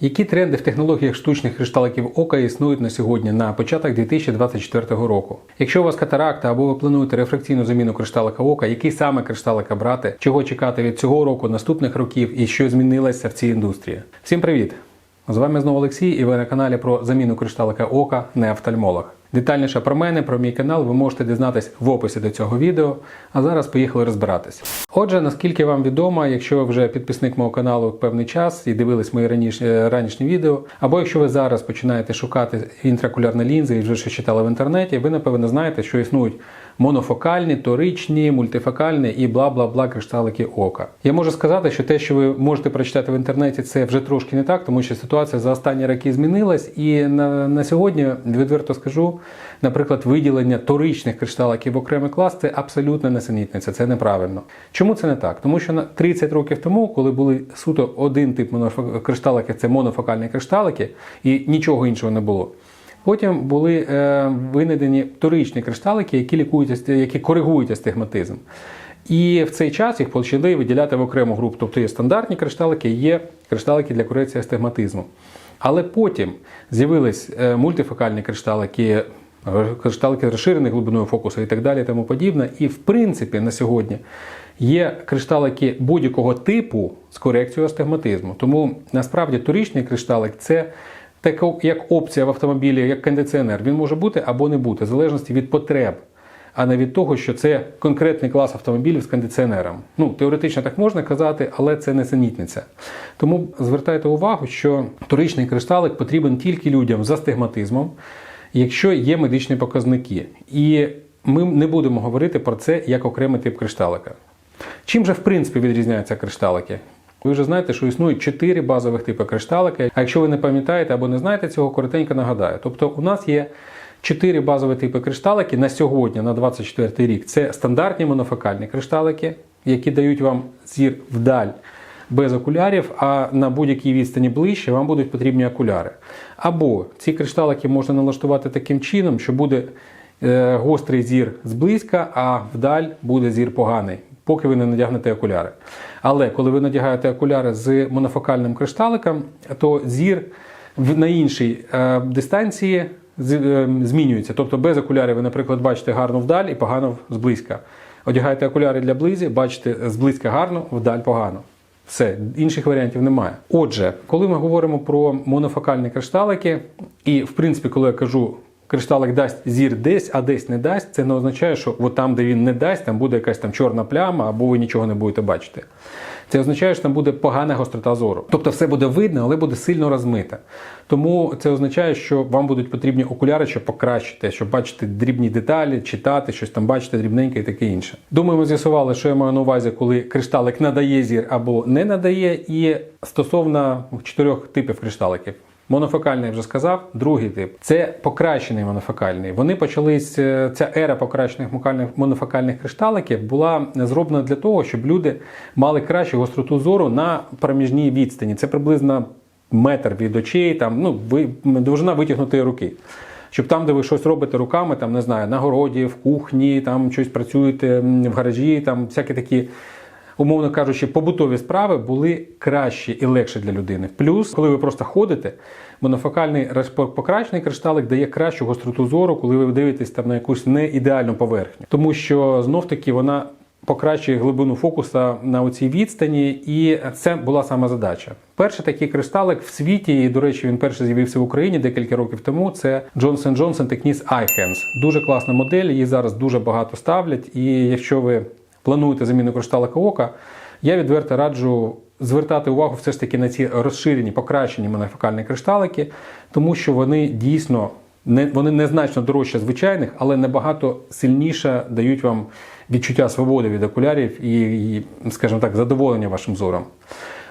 Які тренди в технологіях штучних кришталиків ока існують на сьогодні на початок 2024 року? Якщо у вас катаракта або ви плануєте рефракційну заміну кришталика ока, який саме кришталика брати, чого чекати від цього року, наступних років і що змінилося в цій індустрії? Всім привіт! З вами знову Олексій, і ви на каналі про заміну кришталика ока не офтальмолог. Детальніше про мене, про мій канал ви можете дізнатись в описі до цього відео. А зараз поїхали розбиратись. Отже, наскільки вам відомо, якщо ви вже підписник мого каналу певний час і дивились мої раніше е, ранішні відео, або якщо ви зараз починаєте шукати інтракулярні лінзи і вже щось читали в інтернеті, ви напевно знаєте, що існують монофокальні, торичні, мультифокальні і бла бла бла кришталики ока. Я можу сказати, що те, що ви можете прочитати в інтернеті, це вже трошки не так, тому що ситуація за останні роки змінилась, і на, на сьогодні відверто скажу, наприклад, виділення торичних кришталиків в окремий клас це абсолютно несенітниця, це неправильно. Чому це не так? Тому що на 30 років тому, коли були суто один тип кришталиків, це монофокальні кришталики, і нічого іншого не було. Потім були е, винайдені вторичні кришталики, які лікують, які коригують астигматизм. І в цей час їх почали виділяти в окрему групу. Тобто є стандартні кришталики, є кришталики для корекції астигматизму. Але потім з'явились е, мультифокальні кришталики, е, кришталики з розширеною глибиною фокусу і так далі, і тому подібне. І в принципі на сьогодні є кришталики будь-якого типу з корекцією астигматизму. Тому насправді торічний кришталик це така як опція в автомобілі, як кондиціонер. Він може бути або не бути, в залежності від потреб, а не від того, що це конкретний клас автомобілів з кондиціонером. Ну, теоретично так можна казати, але це не синітниця. Тому звертайте увагу, що вторичний кришталик потрібен тільки людям з астигматизмом, якщо є медичні показники. І ми не будемо говорити про це як окремий тип кришталика. Чим же в принципі відрізняються кришталики? Ви вже знаєте, що існують чотири базових типи кришталики. А якщо ви не пам'ятаєте або не знаєте цього, коротенько нагадаю. Тобто, у нас є чотири базові типи кришталики на сьогодні, на 24 рік. Це стандартні монофокальні кришталики, які дають вам зір вдаль без окулярів, а на будь-якій відстані ближче вам будуть потрібні окуляри. Або ці кришталики можна налаштувати таким чином, що буде е, гострий зір зблизька, а вдаль буде зір поганий, поки ви не надягнете окуляри. Але коли ви надягаєте окуляри з монофокальним кришталиком, то зір на іншій е, дистанції е, змінюється. Тобто без окулярів ви, наприклад, бачите гарно вдаль і погано зблизька. Одягаєте окуляри для близі, бачите зблизька гарно, вдаль погано. Все, інших варіантів немає. Отже, коли ми говоримо про монофокальні кришталики, і в принципі, коли я кажу, кришталик дасть зір десь, а десь не дасть, це не означає, що от там, де він не дасть, там буде якась там чорна пляма, або ви нічого не будете бачити. Це означає, що там буде погана гострота зору. Тобто все буде видно, але буде сильно розмите. Тому це означає, що вам будуть потрібні окуляри, щоб покращити, щоб бачити дрібні деталі, читати, щось там бачити дрібненьке і таке інше. Думаю, ми з'ясували, що я маю на увазі, коли кришталик надає зір або не надає, і стосовно чотирьох типів кришталиків. Монофокальний вже сказав, другий тип це покращений монофокальний. Вони почались. е, Ця ера покращених монофокальних кришталиків була зроблена для того, щоб люди мали кращу гостроту зору на проміжній відстані. Це приблизно метр від очей, там ну ви довжина витягнутої руки. Щоб там, де ви щось робите руками, там не знаю, на городі, в кухні, там щось працюєте в гаражі, там всякі такі умовно кажучи, побутові справи були кращі і легші для людини. Плюс, коли ви просто ходите, монофокальний покращений кришталик дає кращу гостроту зору, коли ви дивитесь там на якусь не ідеальну поверхню. Тому що знов таки вона покращує глибину фокуса на оцій відстані, і це була сама задача. Перший такий кришталик в світі, і до речі, він перший з'явився в Україні декілька років тому. Це Johnson Johnson Technics iHands. Дуже класна модель, її зараз дуже багато ставлять. І якщо ви плануєте заміну кришталика ока, я відверто раджу звертати увагу все ж таки на ці розширені, покращені монофокальні кришталики, тому що вони дійсно не вони незначно дорожче звичайних, але набагато сильніше дають вам відчуття свободи від окулярів і, і скажімо так, задоволення вашим зором.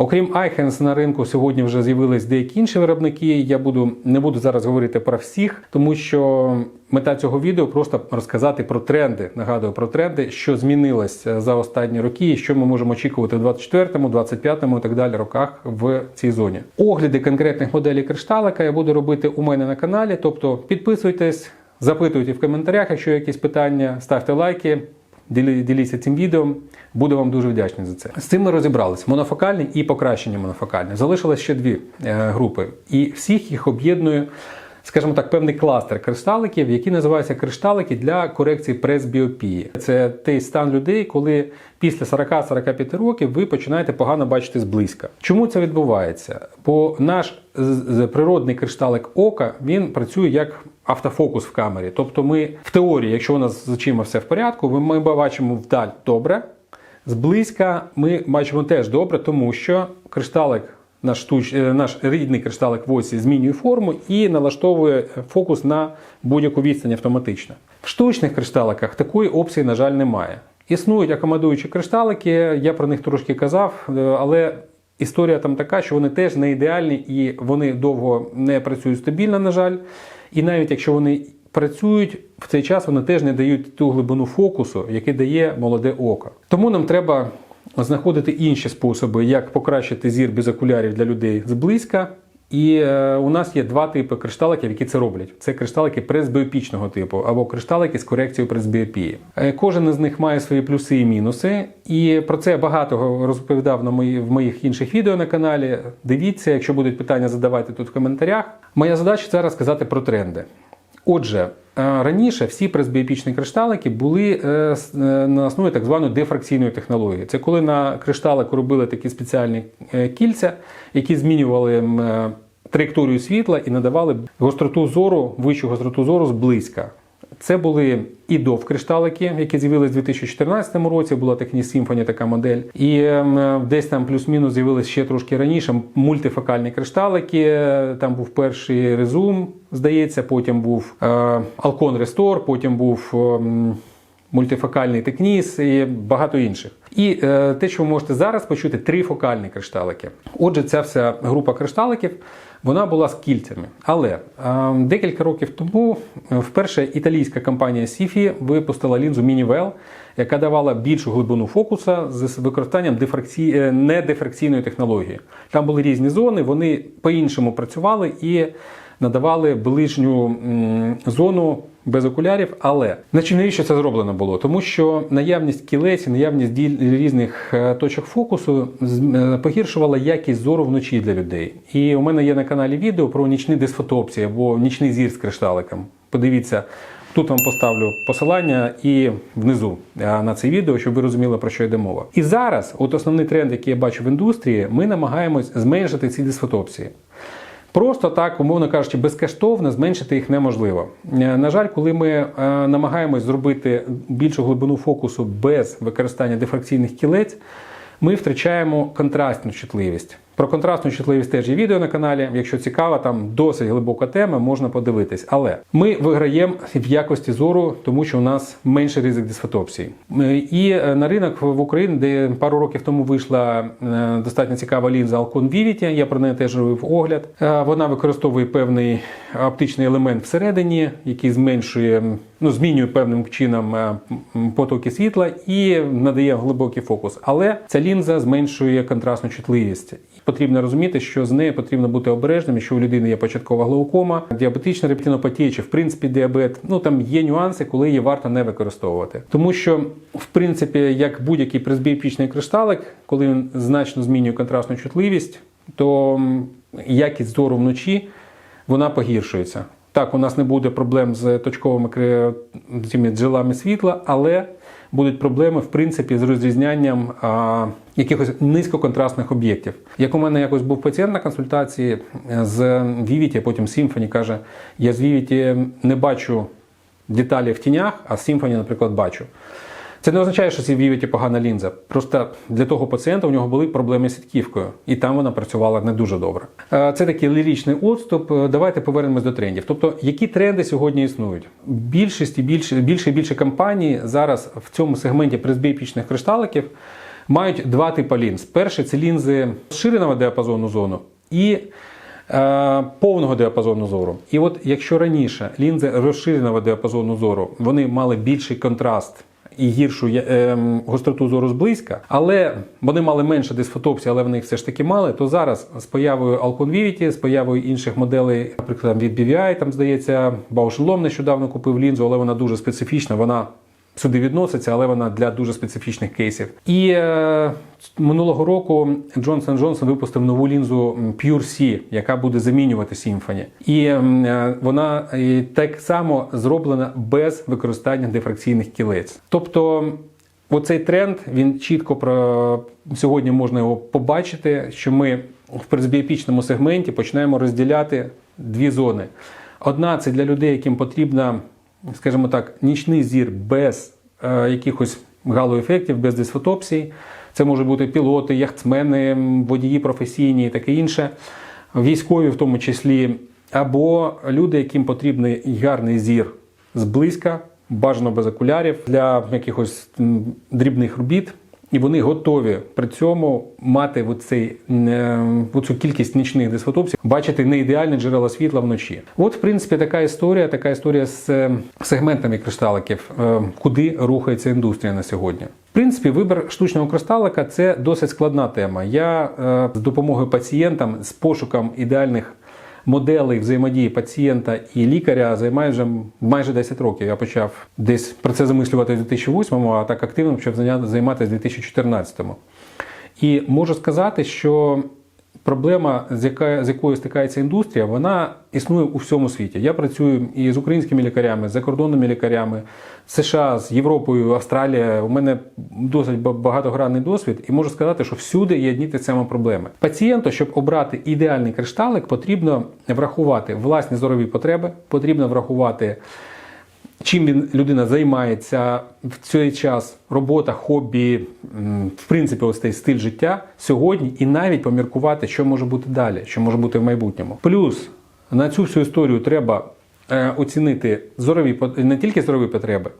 Окрім iHands на ринку сьогодні вже з'явились деякі інші виробники. Я буду не буду зараз говорити про всіх, тому що мета цього відео просто розказати про тренди. Нагадую про тренди, що змінилось за останні роки, і що ми можемо очікувати в 24-му, 25-му і так далі роках в цій зоні. Огляди конкретних моделей кришталика я буду робити у мене на каналі. Тобто підписуйтесь, запитуйте в коментарях, якщо є якісь питання, ставте лайки. Ділі- діліться цим відео. Буду вам дуже вдячний за це. З цим ми розібрались: монофокальний і покращення монофокальне. Залишилось ще дві е, групи, і всіх їх об'єднує. Скажімо так, певний кластер кришталиків, які називаються кришталики для корекції пресбіопії. Це той стан людей, коли після 40-45 років ви починаєте погано бачити зблизька. Чому це відбувається? Бо наш природний кришталик ока він працює як автофокус в камері. Тобто, ми в теорії, якщо у нас з очима все в порядку, ми- бачимо вдаль добре. Зблизька ми бачимо теж добре, тому що кришталик, наш, штуч, е, наш рідний кришталик в оці змінює форму і налаштовує фокус на будь-яку відстань автоматично. В штучних кришталиках такої опції, на жаль, немає. Існують акомодуючі кришталики, я про них трошки казав, е, але історія там така, що вони теж не ідеальні і вони довго не працюють стабільно, на жаль. І навіть якщо вони працюють в цей час, вони теж не дають ту глибину фокусу, який дає молоде око. Тому нам треба знаходити інші способи, як покращити зір без окулярів для людей зблизька. І е, у нас є два типи кришталиків, які це роблять. Це кришталики пресбіопічного типу або кришталики з корекцією пресбіопії. Е, Кожен із них має свої плюси і мінуси. І про це я багато розповідав на мої, в моїх інших відео на каналі. Дивіться, якщо будуть питання, задавайте тут в коментарях. Моя задача зараз сказати про тренди. Отже, раніше всі пресбіопічні кришталики були е, е, на основі так званої дифракційної технології. Це коли на кришталику робили такі спеціальні е, кільця, які змінювали траєкторію світла і надавали гостроту зору, вищу гостроту зору зблизька. Це були і дов кришталики, які з'явились в 2014 році. Була техні Symphony така модель. І ем, е, десь там плюс-мінус з'явилися ще трошки раніше мультифокальні кришталики. Е, Там був перший Резум, здається, потім був е, Alcon Restore, потім був. Мультифокальний текніс і багато інших. І е, те, що ви можете зараз почути, трифокальні кришталики. Отже, ця вся група кришталиків вона була з кільцями. Але е, декілька років тому е, вперше італійська компанія Sifi випустила лінзу Minivel, яка давала більшу глибину фокуса з використанням дифракції, е, недифракційної технології. Там були різні зони, вони по-іншому працювали і надавали ближню зону без окулярів. Але значить, навіщо це зроблено було? Тому що наявність кілець, і наявність різних е, точок фокусу е, погіршувала якість зору вночі для людей. І у мене є на каналі відео про нічні дисфотопсії або нічний зір з кришталиком. Подивіться. Тут вам поставлю посилання і внизу е, на це відео, щоб ви розуміли, про що йде мова. І зараз, от основний тренд, який я бачу в індустрії, ми намагаємось зменшити ці дисфотопсії. Просто так, умовно кажучи, безкоштовно зменшити їх неможливо. Е, На жаль, коли ми е, намагаємось зробити більшу глибину фокусу без використання дифракційних кілець, ми втрачаємо контрастну чутливість. Про контрастну чутливість теж є відео на каналі. Якщо цікаво, там досить глибока тема, можна подивитись. Але ми виграємо в якості зору, тому що у нас менший ризик дисфотопсії. Е, І е, на ринок в Україні, де пару років тому вийшла е, достатньо цікава лінза Alcon Vivity, я про неї теж робив огляд. Вона використовує певний оптичний елемент всередині, який зменшує, ну змінює певним чином е, потоки світла і надає глибокий фокус. Але ця лінза зменшує контрастну чутливість. Потрібно розуміти, що з нею потрібно бути обережним, якщо у людини є початкова глаукома, діабетична ретинопатія чи в принципі діабет. Ну там є нюанси, коли її варто не використовувати. Тому що, в принципі, як будь-який пресбіопічний кришталик, коли він значно змінює контрастну чутливість, то якість зору вночі вона погіршується. Так, у нас не буде проблем з точковими цими джерелами світла, але будуть проблеми в принципі з розрізнянням а, якихось низькоконтрастних об'єктів. Як у мене якось був пацієнт на консультації е, з Vivity, а потім Symfony, каже: я з Vivity не бачу деталі в тінях, а з Symfony, наприклад, бачу. Це не означає, що Vivity погана лінза. Просто для того пацієнта у нього були проблеми з сітківкою, і там вона працювала не дуже добре. Це такий ліричний відступ. Е, Давайте повернемось до трендів. Тобто, які тренди сьогодні існують? Більшість і більше, більше і більше компаній зараз в цьому сегменті пресбіопічних кришталиків мають два типи лінз. Перший це лінзи розширеного діапазону зону і е, повного діапазону зору. І от якщо раніше лінзи розширеного діапазону зору вони мали більший контраст. І гіршу ем, гостроту зору зблизька, але вони мали менше дисфотопсії, але вони них все ж таки мали. То зараз з появою Alcon з появою інших моделей, наприклад, від BVI, там здається, Bausch Lomb нещодавно купив лінзу, але вона дуже специфічна. Вона сюди відноситься, але вона для дуже специфічних кейсів. І е, минулого року Johnson Johnson випустив нову лінзу Pure C, яка буде замінювати Symfony. І е, вона так само зроблена без використання дифракційних кілець. Тобто Оцей тренд він чітко про сьогодні можна його побачити, що ми в пресбіопічному сегменті починаємо розділяти дві зони. Одна це для людей, яким потрібна, скажімо так, нічний зір без е, якихось галоефектів, без дисфотопсій. Це можуть бути пілоти, яхтсмени, водії професійні і таке інше, військові в тому числі, або люди, яким потрібний гарний зір зблизька, бажано без окулярів для якихось дрібних робіт. І вони готові при цьому мати оцей, е, оцю кількість нічних дисфотопсів, бачити не ідеальне джерело світла вночі. От, в принципі, така історія, така історія з е, сегментами кришталиків, е, куди рухається індустрія на сьогодні. В принципі, вибір штучного кристалика це досить складна тема. Я е, з допомогою пацієнтам з пошуком ідеальних моделей взаємодії пацієнта і лікаря займає вже майже 10 років. Я почав десь про це замислювати в 2008-му, а так активно почав займатися в 2014-му. І можу сказати, що проблема, з, яка, з якою стикається індустрія, вона існує у всьому світі. Я працюю і з українськими лікарями, з закордонними лікарями, США, з Європою, Австралія. У мене досить багатогранний досвід, і можу сказати, що всюди є одні ті самі проблеми. Пацієнту, щоб обрати ідеальний кришталик, потрібно врахувати власні зорові потреби, потрібно врахувати чим він людина займається в цей час, робота, хобі, в принципі, ось цей стиль життя сьогодні, і навіть поміркувати, що може бути далі, що може бути в майбутньому. Плюс на цю всю історію треба е, оцінити зорові не тільки зорові потреби,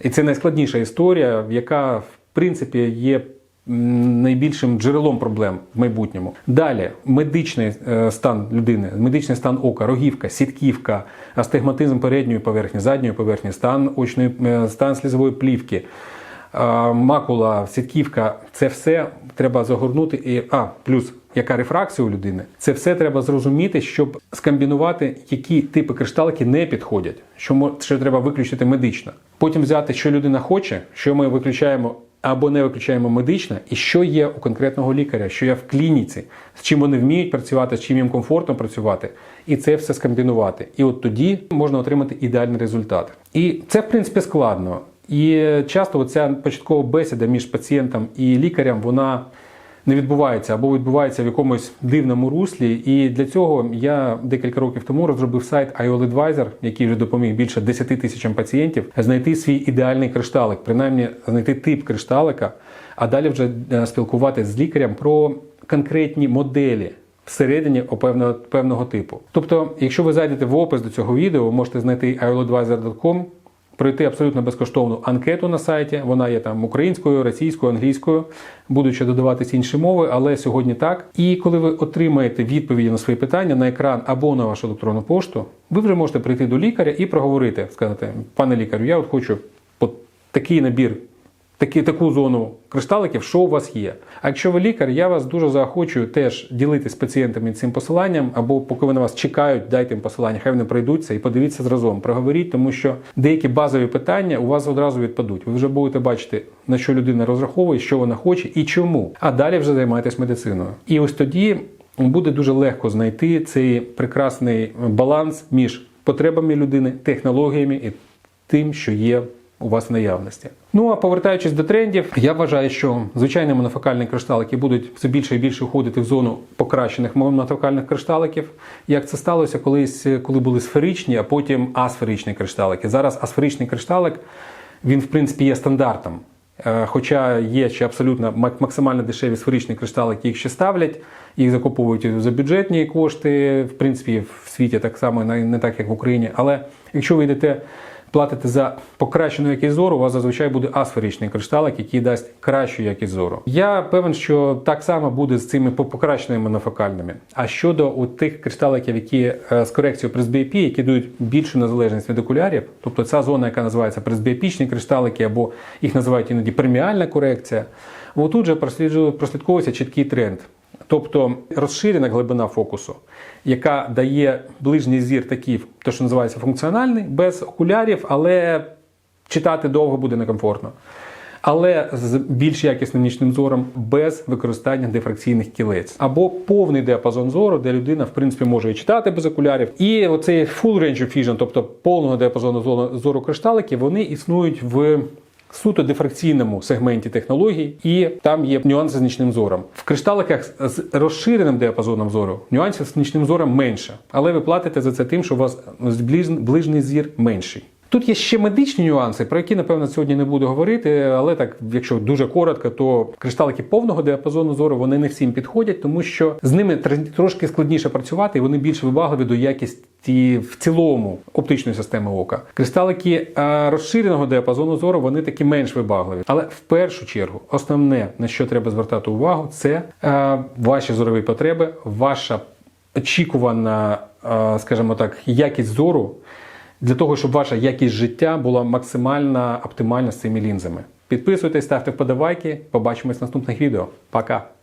і це найскладніша історія, яка в принципі є найбільшим джерелом проблем в майбутньому. Далі медичний е, стан людини, медичний стан ока, рогівка, сітківка, астигматизм передньої поверхні, задньої поверхні, стан очної е, стан слізової плівки. е, Макула, сітківка, це все треба загорнути. І, а, плюс яка рефракція у людини, це все треба зрозуміти, щоб скомбінувати, які типи кришталики не підходять, що, що треба виключити медично. Потім взяти, що людина хоче, що ми виключаємо або не виключаємо медична, і що є у конкретного лікаря, що є в клініці, з чим вони вміють працювати, з чим їм комфортно працювати, і це все скомбінувати. І от тоді можна отримати ідеальний результат. І це, в принципі, складно. І часто ця початкова бесіда між пацієнтом і лікарем, вона не відбувається або відбувається в якомусь дивному руслі. І для цього я декілька років тому розробив сайт IOL який вже допоміг більше 10 тисячам пацієнтів знайти свій ідеальний кришталик, принаймні знайти тип кришталика, а далі вже е, спілкуватися з лікарем про конкретні моделі. Всередині певного, певного типу. Тобто, якщо ви зайдете в опис до цього відео, ви можете знайти aeroadvisor.com, пройти абсолютно безкоштовну анкету на сайті. Вона є там українською, російською, англійською, будучи додаватися інші мови, але сьогодні так. І коли ви отримаєте відповіді на свої питання на екран або на вашу електронну пошту, ви вже можете прийти до лікаря і проговорити, сказати, пане лікарю, я от хочу такий набір. Такі, таку зону кришталиків, що у вас є. А якщо ви лікар, я вас дуже заохочую теж ділитися з пацієнтами цим посиланням, або поки вони вас чекають, дайте їм посилання, хай вони пройдуться і подивіться зразом, проговоріть, тому що деякі базові питання у вас одразу відпадуть. Ви вже будете бачити, на що людина розраховує, що вона хоче і чому. А далі вже займайтесь медициною. І ось тоді буде дуже легко знайти цей прекрасний баланс між потребами людини, технологіями і тим, що є у вас в наявності. Ну а повертаючись до трендів, я вважаю, що звичайні монофокальні кришталики будуть все більше і більше входити в зону покращених монофокальних кришталиків. Як це сталося колись, коли були сферичні, а потім асферичні кришталики. Зараз асферичний кришталик він в принципі є стандартом. Е, Хоча є ще абсолютно максимально дешеві сферичні кришталики, їх ще ставлять, їх закуповують за бюджетні кошти. В принципі, в світі так само не не так, як в Україні. Але якщо ви йдете платите за покращену якість зору, у вас зазвичай буде асферичний кришталик, який дасть кращу якість зору. Я певен, що так само буде з цими по- покращеними монофокальними. А щодо у тих кришталиків, які е, з корекцією пресбіопії, які дають більшу незалежність від окулярів, тобто ця зона, яка називається пресбіопічні кришталики, або їх називають іноді преміальна корекція, отут же прослідковується чіткий тренд. Тобто розширена глибина фокусу, яка дає ближній зір такий, те, що називається функціональний, без окулярів, але читати довго буде некомфортно. Але з більш якісним нічним зором без використання дифракційних кілець або повний діапазон зору, де людина в принципі може і читати без окулярів. І оцей full range of vision, тобто повного діапазону зору- кришталики, вони існують в суто дифракційному сегменті технологій, і там є нюанси з нічним зором. В кришталиках з розширеним діапазоном зору нюансів з нічним зором менше, але ви платите за це тим, що у вас ближ- ближній зір менший. Тут є ще медичні нюанси, про які, напевно, сьогодні не буду говорити, але так, якщо дуже коротко, то кришталики повного діапазону зору вони не всім підходять, тому що з ними тр- трошки складніше працювати, і вони більш вибагливі до якісті в цілому оптичної системи ока. Кристалики е, розширеного діапазону зору вони такі менш вибагливі. Але в першу чергу, основне на що треба звертати увагу, це е, ваші зорові потреби, ваша очікувана, е, скажімо так, якість зору для того, щоб ваша якість життя була максимально оптимальна з цими лінзами. Підписуйтесь, ставте вподобайки. Побачимось в наступних відео. Пока!